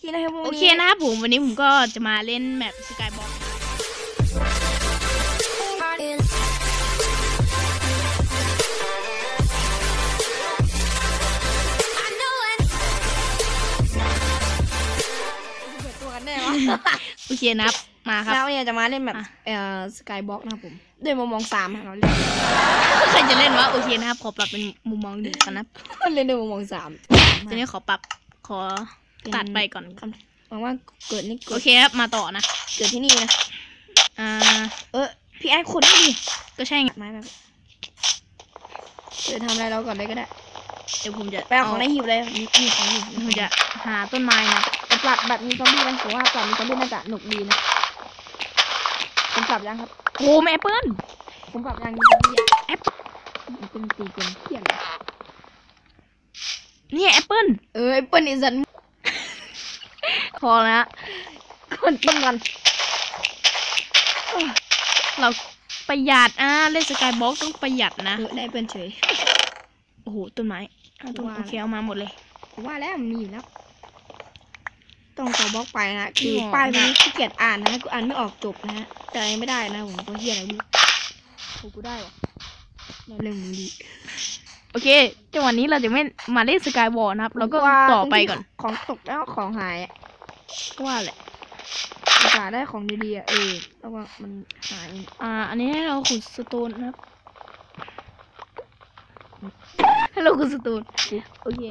ที่นะครับโอเคนะครับผมวันนี้ผมก็จะมาเล่นแมปสกายบ็อกเปิดตัวกันได้วะโอเคนะครับ มาครับแล้วเนี่ยจะมาเล่นแบบอะเอ่อสกายบ็อกนะครับผมด้วยมุมมองสามครับเราเล่นใครจะเล่นวะโอเคนะครับ ขอปรับเป็นมุมมองหนึ่งกันนะครับเล่นด้วยมุมมองสามทีนี้ขอปรับขอ ตัดไปก่อนหวังว่าเกิดนี่เกิโอดเคครับมาต่อนะเกิดที่นี่นะอ่าเออพี่ไอ้ขุดให้ดิก็ใช่ไงไม้แบบเดี๋ยวทำอะไรเราก่อนเลยก็ได้เดี๋ยวผมจะไปเอาของในหีบเลยมีมีของอยู่ผมจะหาต้นไม้นะแต่ปรับแบบมีซอมบี้นะผมว่าปรับมีซอมบี้น่าจะหนุกดีนะผมปรับยังครับโอ้แม่เปิ้ลผมปรับยังมีซอมบี้อะแอปเป็นตีเป็นเที่ยงเนี่ยแอปเปิ้ลเออไอ้เปิ้ลนี่สัน พอแล้วคนต้นกันเราประหยัดอะเล่นสกายบ็อกต้องประหยัดนะเออได้เปิ้ลเฉยโอ้โหต้นไม้เอาต้นว่าโอเคเอามาหมดเลยผมว่าแล้วมันมีอยู่แล้วต้องต่อบล็อกไปนะคือหรอป้ายมันขี้เกียจอ่านนะกูอ่านไม่ออกจบนะฮะแต่ยังไม่ได้นะผมก็เฮียอะไรไม่รู้โอ้กูได้วะเรื่องมึงดีโอเคจังหวะนี้เราจะไม่มาเล่นสกายวอลนะครับเราก็ว่าต่อไปก่อนของตกแล้วของหายอะ ว่าแหละอุตส่าห์ได้ของดีๆอะเออแล้วว่ามันหายอ่า อันนี้ให้เราขุดสโตนนะครับให้เราขุดสโตนโอเค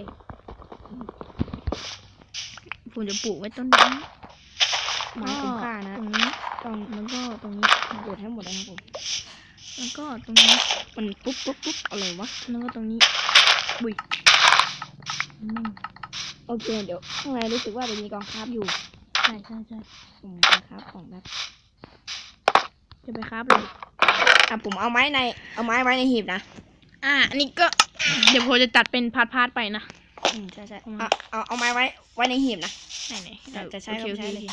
ผมจะปลูกไว้ต้นนี้ไม้คุ้มค่านะตรงนี้ต้องแล้วก็ตรงนี้เกิดให้หมดเลยครับผมแล้วก็ตรงนี้มันปุ๊บปุ๊บปุ๊บอะไรวะแล้วก็ตรงนี้บุยอืม โอเคเดี๋ยวข้างในรู้สึกว่าจะมีกองคราบอยู่ใช่ใช่ใช่ผมกองคราบของแบบจะไปครับเลยอะผมเอาไม้ใน เอาไม้ไว้ในหีบนะอ่าอันนี้ก็เดี๋ยวผมจะตัดเป็นพาร์ทๆไปนะ อืมใช่ใช่อืมเอาเอาเอาไม้ไว้ไว้ในหีบนะ ไหนไหนจะจะใช้โอเคก็โอใช้เคเลย โอเค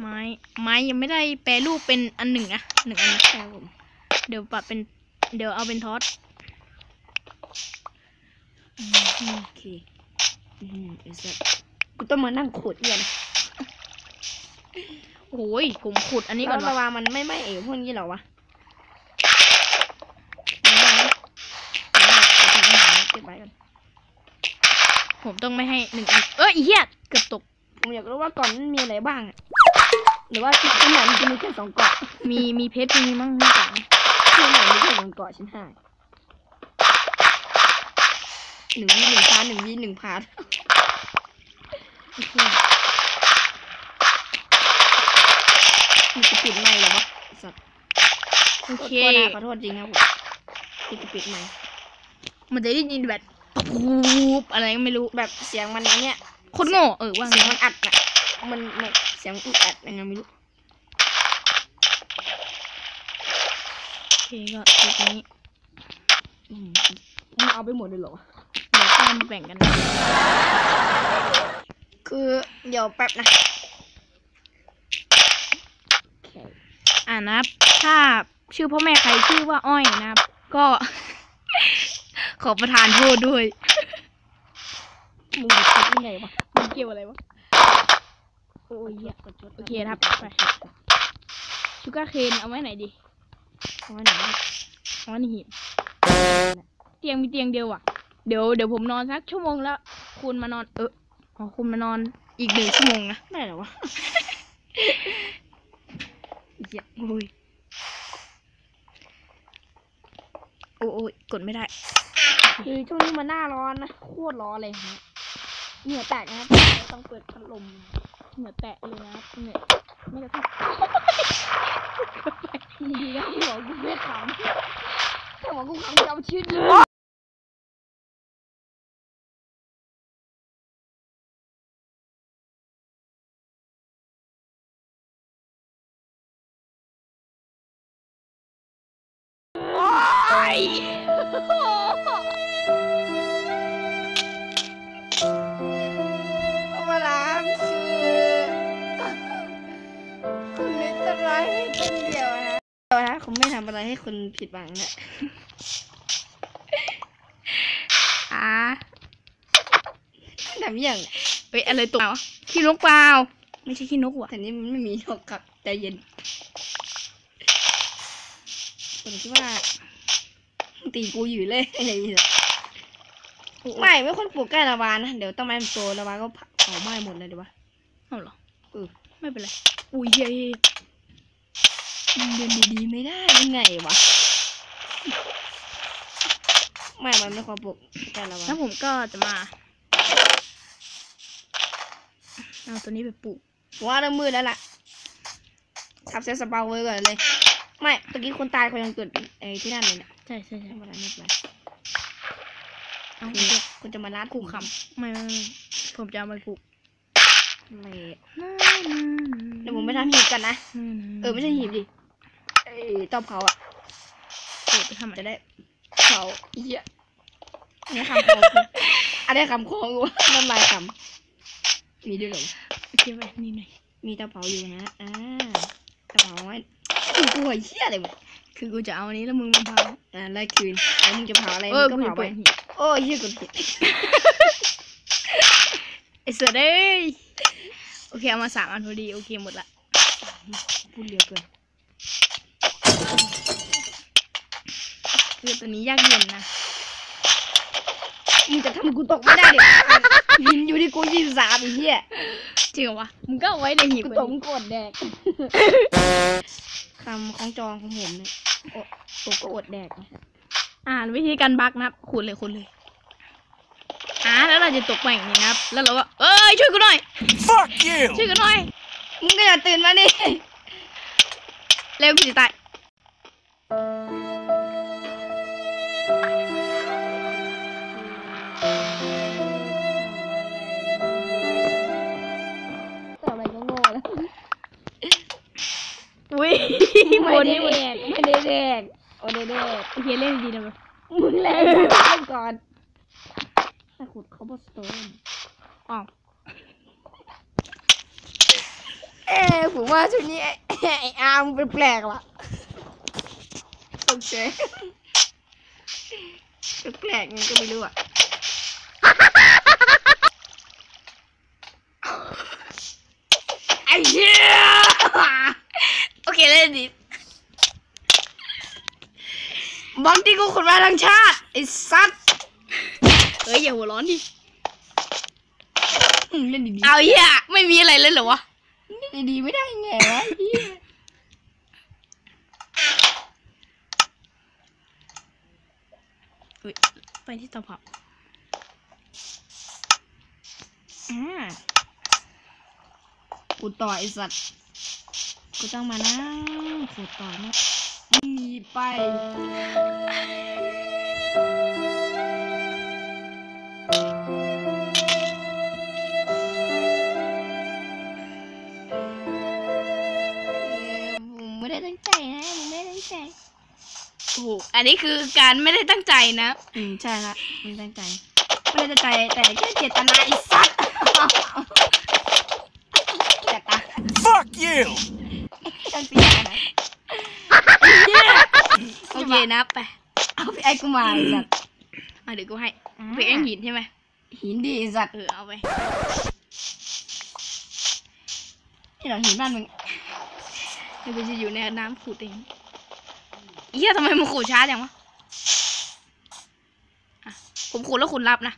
ไม้ไม้ยังไม่ได้แปรรูปเป็นอันหนึ่งนะหนึ่งอันนะ ใช่ผม เดี๋ยวปรับเป็น เดี๋ยวเอาเป็นทอสอืม โอเคอืมไอ้สัสกูต้องมานั่งขุดเนี่ยนะโอ้ยผมขุดอันนี้ก่อนแล้วระวะวังมันไม่ไหม้เอ๋พวกนี้เหรอวะไม่ได้นะเดี๋ยวเราเก็บไว้ก่อนผมต้องไม่ให้หนึ่งอันเอ้ยไอ้เหี้ยเกือบตก ผมอยากรู้ว่าก่อนมันมีอะไรบ้างอะหรือว่าที่ที่ไหนมันจะมีแค่สองเกาะ มีมีเพชรมีมั้งไม่ต่างที่ไหนมีแค่สองเกาะชิ้นห้า หนึ่งวีหนึ่งพาร์ทหนึ่งวีหนึ่งพาร์ทโอเคมีจะปิดไมค์เหรอวะไอ้สัตว์โอเคขอโทษนะขอโทษจริงครับผมที่จะปิดไมค์มันจะได้ยินแบบปูบอะไรก็ไม่รู้แบบเสียงมันอันเนี้ยโคตรโง่เออว่าไงเสียงมันอัดน่ะมันมันเสียงอึดอัดยังไงไม่รู้โอเคก็ตรงนี้อืมมันเอาไปหมดเลยเหรอวะเดี๋ยว ก็มาแบ่งกันนะคือเดี๋ยวแป๊บนะอ่านะครับถ้าชื่อพ่อแม่ใครชื่อว่าอ้อยนะครับ ก็ ขอประทานโทษด้วยมึงจะคิดยังไงวะมันเกี่ยวอะไรวะโอ้ยเหี้ยโอเคครับไปชูการ์เคนเอาไว้ไหนดีเอาไว้ไหนวะเอาไว้ในหีบเตียงมีเตียงเดียวอะ เดี๋ยวเดี๋ยวผมนอนสักชั่วโมงแล้วคุณมานอน เอออ๋อคุณมานอนอีกหนึ่งชั่วโมงนะได้เหรอวะเหี้ยโอ้ยโอ้ยกดไม่ได้คือช่วงนี้มันหน้าร้อนนะโคตรร้อนเลยฮะเหงื่อแตกนะครับต้องเปิดพัดลมเหงื่อแตะเลยนะครับเหงื่อไม่กระทบดีนะที่บอกกูไม่ขำถ้าบอกกูขำจะเอาชีวิตเลย คนเดียวนะเดียวนะผมไม่ทำอะไรให้คุณผิดหวังนะอ่าทำยังเฮ้ยอะไรตกมาวขี้นกเปล่า ไม่ใช่ขี้นกว่ะแต่นี่มันไม่มีหรอกครับใจเย็นผมคิดว่าตีกูอยู่เลยอะไรอย่างเงี้ยไม่ไม่ควรปลูกใกล้ระวานะ เดี๋ยวต้นไม้มันโตระวานก็เผาไหม้หมดเลยดีวะเอาเหรอเออไม่เป็นไร อุ้ยเฮ้ย มึงเดินดีๆไม่ได้ยังไงวะไม่มันไม่ควรปลูกใกล้ระวาแล้วผมก็จะมาเอาตัวนี้ไปปลูกผมว่าเริ่มมืดแล้วล่ะทับเซตสปาไว้ก่อนเลย ไม่ตะกี้คนตายเขายังเกิดไอ้ที่นั่นเลยเนี่ยใช่ใช่ใช่ไม่เป็นไรไม่เป็นไรเอาคุณจะคุณจะมาลัดปลูกคำไม่ไม่ไม่ผมจะเอาไปปลูกไม่เดี๋ยวผมไปทำหีบกันนะ เออไม่ใช่หีบดิเอ้ย ต้อมเขาอะปลูกไปทำไมจะได้เขาเหี้ยอันนี้คำคองกูอันนี้คำคองกูน้ำลายคำมีด้วยเหรอเก็บไว้นี่หน่อยมีเตาเผาอยู่นะอ่าเตาเผาไว้กูกลัวเหี้ยอะไรวะคือกูจะเอาอันนี้แล้วมึงมาเผาอ่าไล่คืนแล้วมึงจะเผาอะไรเอมึองก็กูจะเผาไปเปิดหีบโอ้ยเหี้ยกดผิดไอ้เสือเด้ยโอเคเอามาสามอันพอดีโอเคหมดละพูดเยอะเกิน คือตัวนี้ยากเย็นนะมึงจะทำกูตกไม่ได้เดี๋ยวหินอยู่ที่กูยี่สิบสามไอ้เหี้ยจริงวะมึงก็เอาไว้ในหีบกูตกกดแดกคำของจองของผมเนี่ยตกก็อดแดกอ่านวิธีการบักนะครับขุดเลยขุดเลยอ่าแล้วเราจะตกไปอย่างนี้นะครับ แล้วเราก็เอ้ยช่วยกูหน่อย Fuck you! ช่วยกูหน่อยมึงก็อย่าตื่นมาดิเร็วกูจะตาย บไม่นได้นี่บนแดกไม่ได้แดกโอ้ได้แดกโอเคเล่นดีๆนะมึงมึงแรงเล่นก่อนถ้าขุดคอบสโตนอ๋อเอ้ผมว่าชุดนี้ไอ้ไอ้อาร์มเป็นแปลกๆว่ะโอเคแปลกๆไงก็ไม่รู้อะไอ้เหี้ยโอเคเล่นดี บอลที่กูขุดมาทั้งชาติไอ้สัตว์เฮ้ยอย่าหัวร้อนดิอืมเล่นดีๆเอาเหี้ยไม่มีอะไรเลยเหรอวะเล่นดีๆไม่ได้ไงวะไอ้เหี้ยอุ๊ยไปที่เตาเผาอ่ากูต่อไอ้สัตว์กูต้องมานั่งขุดต่อนะหนี ไปเออผมไม่ได้ตั้งใจนะผมไม่ได้ตั้งใจโอ้โหอันนี้คือการไม่ได้ตั้งใจนะอืมใช่ละไม่ได้ตั้งใจ ไม่ได้ตั้งใจ แต่แค่เจตนาไอ้สัตว์เจตนา Fuck you! ฉันเปลี่ยนนะเหี้ยโอ เคนะไปเอาพี่ไอ้กูมาไอ้สัตว์อะเดี๋ยวกูให้ไปเอ็งหินใช่ไหมหินดีไอ้สัตว์เออเอาไปนี่เหราหินบ้านมึงเดี๋ยวกูจะอยู่ในน้ำขุดเองเหี้ยทำไมมึงขุดช้าจังวะอะผมขุดแล้วคุณรับนะ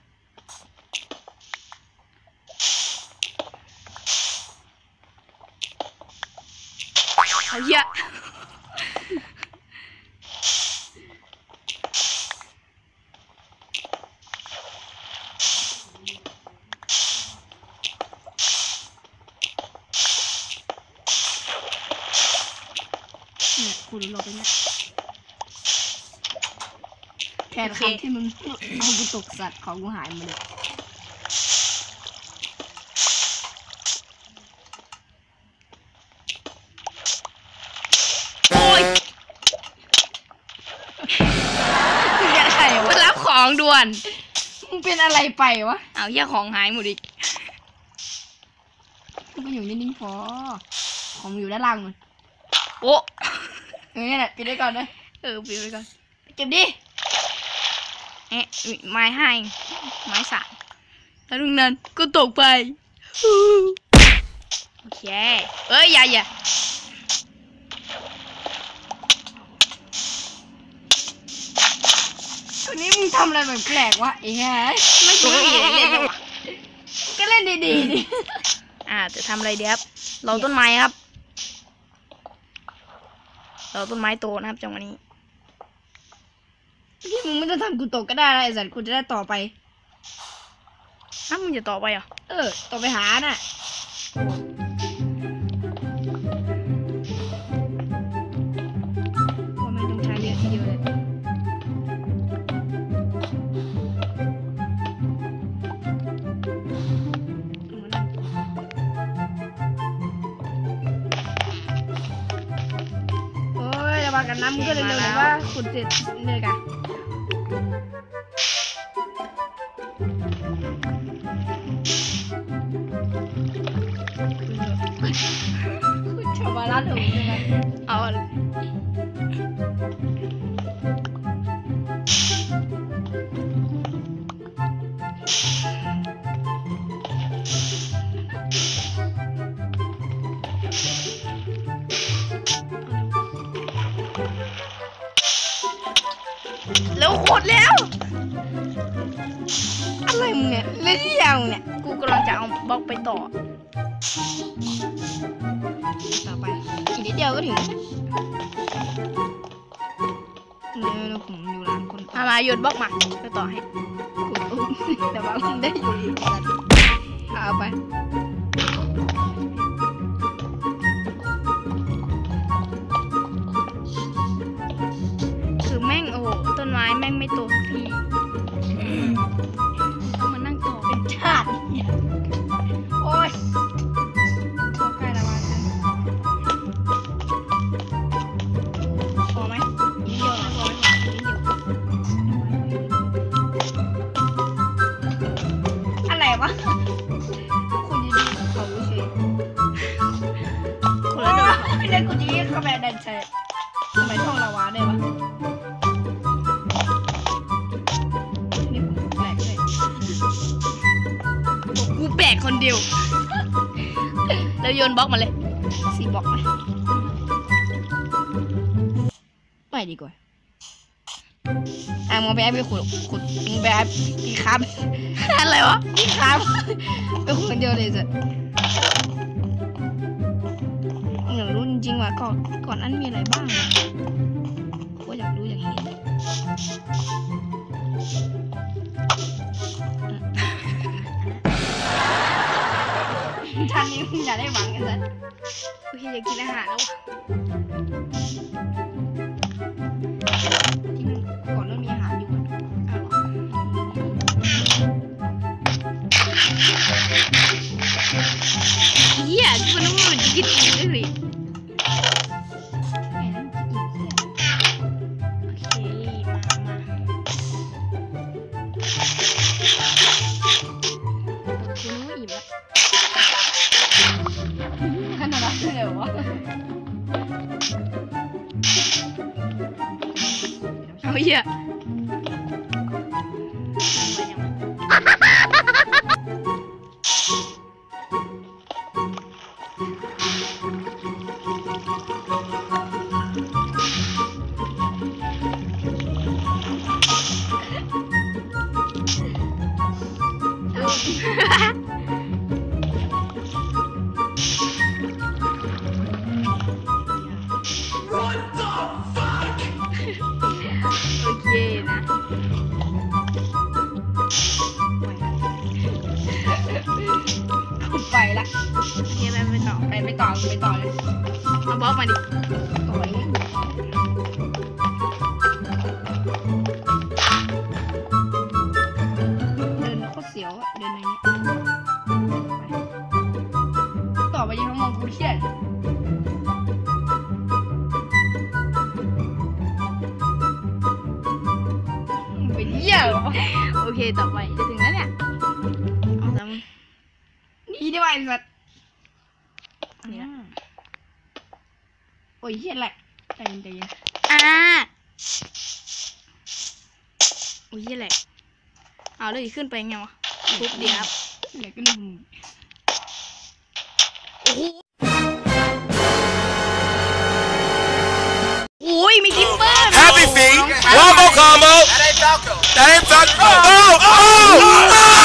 เอาเหี้ย เนี่ยกูรู้ลงไปเนี่ยแค่คำที่มึงเอากูตกสัตว์ของกูหายหมดเลยโอ้ยยังไงมาวะรับของด่วน มึงเป็นอะไรไปวะ เอาเหี้ยของหายหมดอีกมึงอยู่นิ่งๆพอ ของมึงอยู่ด้านล่างมึงโอ้ เออเนี่ยแหละปิดไว้ก่อนนะเออปิดไปก่อนเก็บดิเอ๊ะไม้ให้ไม้สามแล้วตรงนั้นก็ตกไปโอเคเอ้ยอย่าอย่าวันนี้มึงทำอะไรแบบแปลกวะไอ้ห่าไม่กูไม่มีอะไรเล่นแล้วอะก็เล่นดีๆดิอ่าจะทำอะไรดีครับเราต้นไม้ครับ เราต้นไม้โตนะครับจังหวะนี้ที่มึงไม่ต้องทำกูตกก็ได้นะไอ้สัตว์กูจะได้ต่อไปอ้าวมึงจะต่อไปเหรอ เออ ต่อไปหาน่ะ นน้ำมึงก็เร็วๆเลยว่าขุดเสร็จเลยกัน บล็อกไปต่อ ต่อไป อีกนิดเดียวก็ถึงเนี่ยผมอยู่ร้านคนมามาโยนบล็อกมาไปต่อให้ขุดอุ้มแต่ว่ามึงได้อยู่อีกสัตว์เอาไปคือแม่งโอ้โหต้นไม้แม่งไม่โต นบล็อกมาเลยสี่บอกไหมไม่ดีกว่าอะมึงไปแอปไปขุดขุดมึงไปแอปกี่ครับอะไรวะกี่ครับไปขุดคนเดียวเลยสิอยากรู้จริงๆว่าก่อนก่อนนั้นมีอะไรบ้างอะก็อยากรู้อยากเห็นานนี้มึงอย่าได้หวังกันนะโอเคอยากกินอาหารแล้ว เล ไปต่อเลยเอาบล็อกมาดิต่อไปเนี่ยเดินโคตรเสียวอะเดินในนี้ต่อไปยังมองกูเครียดเป็นเหี้ยเหรอโอเคต่อไปจะถึงแล้วเนี่ยเอาซะมึงนี่ได้ไหมสัตว์ นี่ละ โอ้ยเหี้ยแหละใจเย็นใจเย็นอ่าโอ้ยเหี้ยแหละเอาเลยขึ้นไปยังไงวะทุบเดียวครับเหลือก็หนึ่งโอ้โหโอ้ยมีทิมเบอร์ Happy feet. One more combo. That ain't Falco. That ain't Falco. Oh, oh, oh,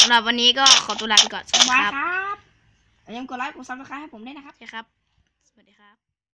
สำหรับวันนี้ก็ขอตัวลาไปก่อนสวัสดีครับอย่าลืมกดไลค์กดซับสไครต์ให้ผมด้วยนะครับ ใช่ครับ สวัสดีครับ